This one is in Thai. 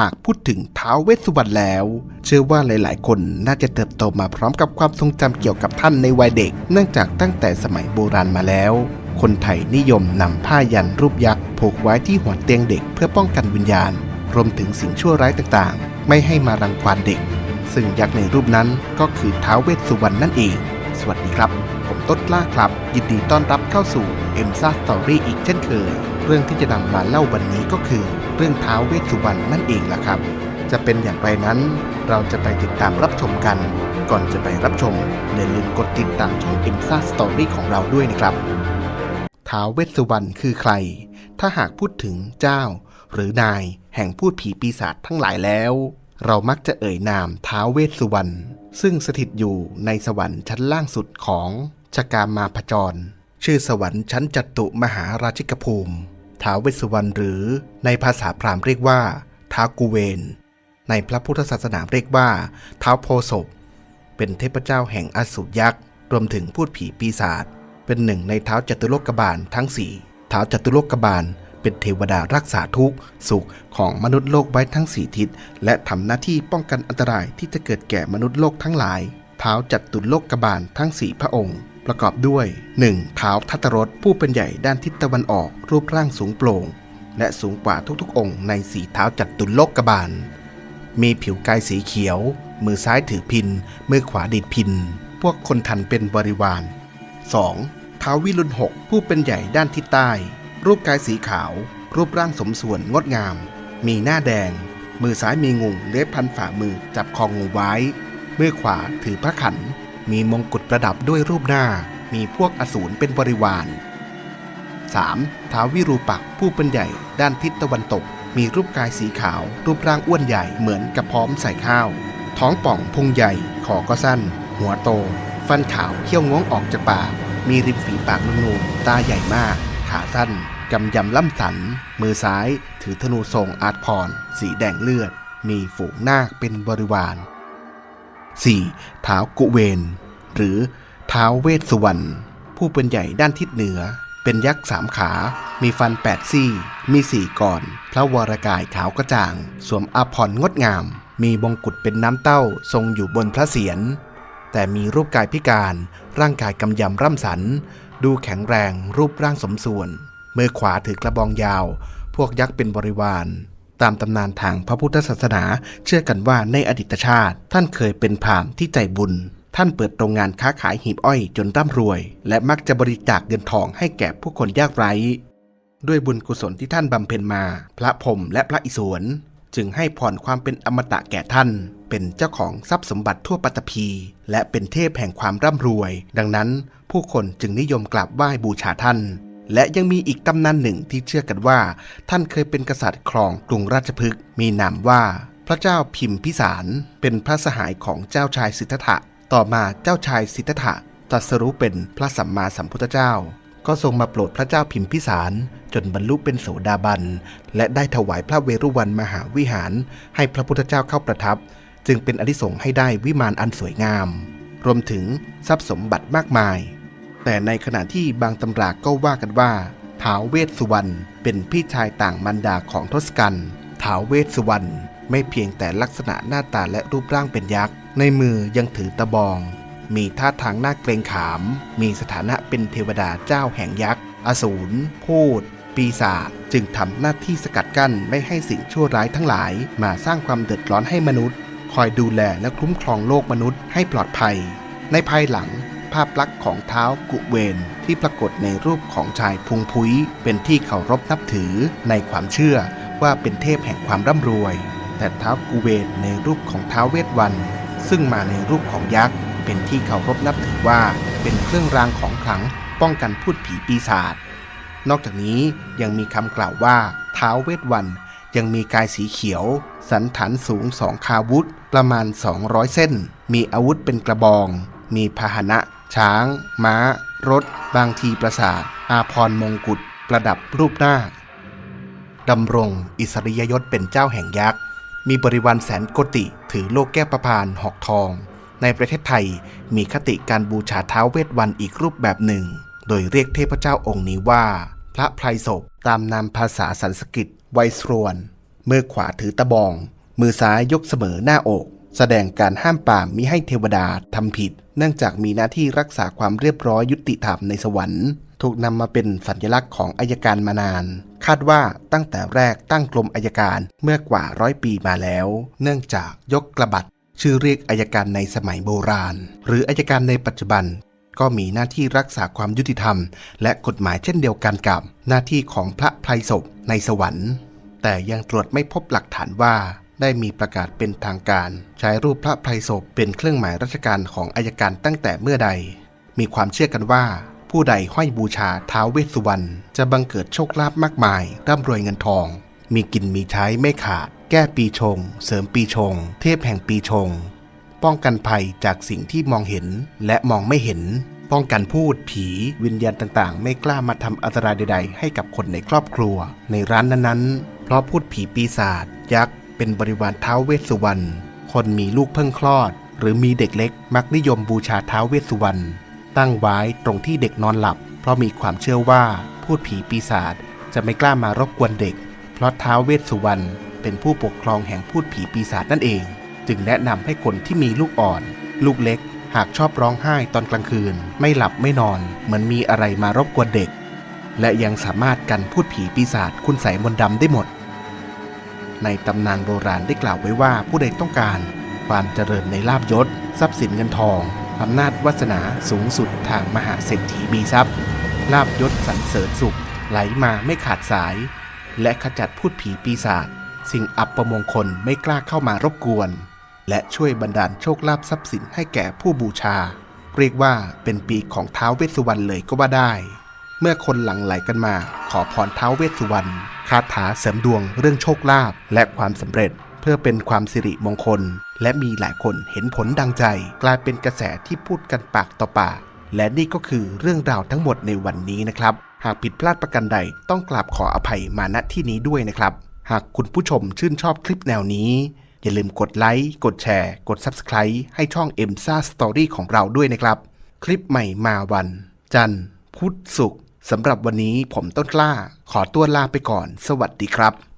หากพูดถึงท้าวเวสสุวรรณแล้ว เชื่อว่าหลายๆ คนน่าจะเติบโตมาพร้อมกับความทรงจำเกี่ยวกับท่านในวัยเด็ก เนื่องจากตั้งแต่สมัยโบราณมาแล้ว คนไทยนิยมนำผ้ายันรูปยักษ์ผูกไว้ที่หัวเตียงเด็กเพื่อป้องกันวิญญาณ รวมถึงสิ่งชั่วร้ายต่างๆ ไม่ให้มารังควานเด็ก ซึ่งยักษ์ในรูปนั้นก็คือท้าวเวสสุวรรณนั่นเอง สวัสดีครับ ผมต้นล้าครับ ยินดีต้อนรับเข้าสู่เอ็มซ่าสตอรี่อีกเช่นเคย เรื่องที่จะนำมาเล่าวันนี้ก็คือ เรื่องท้าวเวสสุวรรณนั่นเองล่ะครับ จะเป็นอย่างไรนั้น เราจะไปติดตามรับชมกัน ก่อนจะไปรับชมอย่าลืมกดติดตามช่องเอ็มซ่าสตอรี่ของเราด้วยนะครับท้าวเวสสุวรรณคือใคร ถ้าหากพูดถึงเจ้า หรือนายแห่งพูดผีปีศาจทั้งหลายแล้ว เรามักจะเอ่ยนามท้าวเวสสุวรรณซึ่งสถิตอยู่ในสวรรค์ชั้นล่างสุดของชกามาพจร ชื่อสวรรค์ชั้นจัตุมหาราชิกภูมิ ท้าวเวสสุวรรณหรือในภาษาพราหมณ์เรียกว่าท้าวกุเวน ในพระพุทธศาสนาเรียกว่าท้าวโพศพเป็นเทพเจ้าแห่งอสูรยักษ์ รวมถึงพูดผีปีศาจเป็นหนึ่งในเท้าจตุโลกบาลทั้งสี่เท้าจตุโลกบาลเป็นเทวดารักษาทุกข์สุขของมนุษย์โลกไว้ทั้งสี่ทิศ และทำหน้าที่ป้องกันอันตรายที่จะเกิดแก่มนุษย์โลกทั้งหลายเท้าจัตุโลกบาลทั้งสี่พระองค์ ประกอบด้วย 1. เท้าทัตรสผู้เป็นใหญ่ด้านทิศตะวันออกรูปร่างสูงโปร่ง และสูงกว่าทุกๆ องค์ในสีเท้าจัดตุโลกบาล มีผิวกายสีเขียว มือซ้ายถือพิน มือขวาดีดพิน พวกคนทันเป็นบริวาร 2. ท้าววิรุณหกผู้เป็นใหญ่ด้านทิศใต้ รูปกายสีขาว รูปร่างสมส่วนงดงาม มีหน้าแดง มือซ้ายมีงูเลื้อยพันฝ่ามือจับคองงูไว้มือขวาถือพระขัน มีมงกุฎประดับด้วยรูปหน้า มีพวกอสูรเป็นบริวาร 3. ท้าววิรูปักษ์ผู้เป็นใหญ่ ด้านทิศตะวันตก มีรูปกายสีขาว รูปร่างอ้วนใหญ่เหมือนกับพร้อมใส่ข้าว ท้องป่องพุงใหญ่ คอก็สั้น หัวโต ฟันขาวเขี้ยวง้องออกจากปาก มีริมฝีปากนูนๆตาใหญ่มาก ขาสั้นกำยำล่ำสัน มือซ้าย ถือธนูทรงอาร์ตพร สีแดงเลือด มีฝูงนาคเป็นบริวาร 4. ท้าวกุเวน หรือท้าวเวสสุวรรณผู้เป็นใหญ่ด้านทิศเหนือ เป็นยักษ์สามขา มีฟันแปดซี่ มีสี่ก่อน พระวรากายขาวกระจ่าง สวมอาภรณ์งดงาม มีมงกุฎเป็นน้ำเต้าทรงอยู่บนพระเศียร แต่มีรูปกายพิการ ร่างกายกำยำร่ำสัน ดูแข็งแรงรูปร่างสมส่วน มือขวาถือกระบองยาว พวกยักษ์เป็นบริวาร ตามตำนานทางพระพุทธศาสนา เชื่อกันว่าในอดีตชาติ ท่านเคยเป็นพรามที่ใจบุญ ท่านเปิดโรงงานค้าขายหีบอ้อยจนร่ำรวย และมักจะบริจาคเงินทองให้แก่ผู้คนยากไร้ ด้วยบุญกุศลที่ท่านบำเพ็ญมา พระพรมและพระอิศวรจึงให้พรความเป็นอมตะแก่ท่าน เป็นเจ้าของทรัพย์สมบัติทั่วปัตภีและเป็นเทพแห่งความร่ำรวย ดังนั้นผู้คนจึงนิยมกราบไหว้บูชาท่าน และยังมีอีกตำนานหนึ่งที่เชื่อกันว่า ท่านเคยเป็นกษัตริย์ครองกรุงราชพฤกษ์มีนามว่า พระเจ้าพิมพิสาร เป็นพระสหายของเจ้าชายสิทธัตถะ ต่อมาเจ้าชายสิทธัตถะตรัสรู้เป็นพระสัมมาสัมพุทธเจ้า ก็ทรงมาโปรดพระเจ้าพิมพิสาร จนบรรลุเป็นโสดาบัน และได้ถวายพระเวรุวันมหาวิหาร ให้พระพุทธเจ้าเข้าประทับ จึงเป็นอนิสงให้ได้วิมานอันสวยงาม รวมถึงทรัพย์สมบัติมากมาย แต่ในขณะที่บางตำราก็ว่ากันว่าท้าวเวสสุวรรณเป็นพี่ชายต่างมันดาของทศกัณฐ์ท้าวเวสสุวรรณไม่เพียงแต่ลักษณะหน้าตาและรูปร่างเป็นยักษ์ ในมือยังถือตะบอง มีท่าทางหน่าเกรงขาม มีสถานะเป็นเทวดาเจ้าแห่งยักษ์ อสูร พูด ปีศาจ จึงทำหน้าที่สกัดกั้นไม่ให้สิ่งชั่วร้ายทั้งหลายมาสร้างความเดือดร้อนให้มนุษย์ คอยดูแลและคุ้มครองโลกมนุษย์ให้ปลอดภัย ในภายหลัง ภาพลักษณ์ของเท้ากุเวนที่ปรากฏในรูปของชายพุงพุ้ย เป็นที่เคารพนับถือในความเชื่อว่าเป็นเทพแห่งความร่ำรวย แต่เท้ากุเวนในรูปของเท้าเวทวัน ซึ่งมาในรูปของยักษ์เป็นที่เคารพนับถือว่าเป็นเครื่องรางของขลังป้องกันพูดผีปีศาจนอกจากนี้ยังมีคำกล่าวว่าเท้าเวทวันยังมีกายสีเขียว สันฐานสูงสองคาวุธ ประมาณ 200 เส้น มีอาวุธเป็นกระบอง มีพาหนะ ช้าง ม้า รถ บางทีประสาท อาพรมงกุฎประดับรูปหน้าดำรง อิสริยยศเป็นเจ้าแห่งยักษ์ มีบริวารแสนโกติ ถือโลกแก้วประพานหอกทอง ในประเทศไทยมีคติการบูชาเท้าเวทวันอีกรูปแบบหนึ่ง โดยเรียกเทพเจ้าองค์นี้ว่า พระไพรศพตามนามภาษาสันสกฤตไวสรวนมือขวาถือตะบอง มือซ้ายยกเสมอหน้าอก แสดงการห้ามปามมิให้เทวดาทำผิด เนื่องจากมีหน้าที่รักษาความเรียบร้อยยุติธรรมในสวรรค์ ถูกนำมาเป็นสัญลักษณ์ของอายการมานาน คาดว่าตั้งแต่แรกตั้งกรมอายการเมื่อกว่าร้อยปีมาแล้ว เนื่องจากยกกระบัดชื่อเรียกอายการในสมัยโบราณ หรืออายการในปัจจุบัน ก็มีหน้าที่รักษาความยุติธรรม และกฎหมายเช่นเดียวกันกับ หน้าที่ของพระไพรศพในสวรรค์ แต่ยังตรวจไม่พบหลักฐานว่า ได้มีประกาศเป็นทางการ ใช้รูปพระไพรศพเป็นเครื่องหมายราชการของอายการตั้งแต่เมื่อใด มีความเชื่อกันว่า ผู้ใดห้อยบูชาท้าวเวสสุวรรณจะบังเกิดโชคลาภมากมาย ร่ำรวยเงินทอง มีกินมีใช้ไม่ขาด แก้ปีชง เสริมปีชง เทพแห่งปีชง ป้องกันภัยจากสิ่งที่มองเห็นและมองไม่เห็น ป้องกันพูดผีวิญญาณต่างๆ ไม่กล้ามาทำอันตรายใด ๆ ให้กับคนในครอบครัว ในร้านนั้นๆ เพราะพูดผีปีศาจยักษ์ เป็นบริวารท้าวเวสสุวรรณ คนมีลูกเพิ่งคลอด หรือมีเด็กเล็กมักนิยมบูชาท้าวเวสสุวรรณตั้งไว้ตรงที่เด็กนอนหลับ เพราะมีความเชื่อว่าพูดผีปีศาจจะไม่กล้ามารบกวนเด็ก เพราะท้าวเวสสุวรรณเป็นผู้ปกครองแห่งพูดผีปีศาจนั่นเอง จึงแนะนำให้คนที่มีลูกอ่อน ลูกเล็ก หากชอบร้องไห้ตอนกลางคืน ไม่หลับไม่นอนเหมือนมีอะไรมารบกวนเด็ก และยังสามารถกันพูดผีปีศาจคุณใสยมนต์ดำได้หมด ในตำนานโบราณได้กล่าวไว้ว่าผู้ใดต้องการ ความเจริญในลาบยศ ทรัพย์สินเงินทองอำนาจวาสนาสูงสุดทางมหาเศรษฐีมีทรัพย์ ลาบยศสรรเสริญสุข ไหลมาไม่ขาดสาย และขจัดพูดผีปีศาจสิ่งอับประมงคลไม่กล้าเข้ามารบกวน และช่วยบันดาลโชคลาภทรัพย์สินให้แก่ผู้บูชา เรียกว่าเป็นปีของท้าวเวสสุวรรณเลยก็ว่าได้ เมื่อคนหลั่งไหลกันมาขอพรท้าวเวสสุวรรณ คาถาเสริมดวงเรื่องโชคลาภและความสำเร็จ เพื่อเป็นความสิริมงคล และมีหลายคนเห็นผลดังใจ กลายเป็นกระแสที่พูดกันปากต่อปาก และนี่ก็คือเรื่องราวทั้งหมดในวันนี้นะครับ หากผิดพลาดประการใดต้องกราบขออภัยมาณที่นี้ด้วยนะครับ หากคุณผู้ชมชื่นชอบคลิปแนวนี้ อย่าลืมกดไลค์กดแชร์ กด Subscribe ให้ช่อง m s a Story ของเราด้วยนะครับ คลิปใหม่มาวัน จันทร์พุธศุกร์ สำหรับวันนี้ผมต้นกล้า ขอตัวลาไปก่อน สวัสดีครับ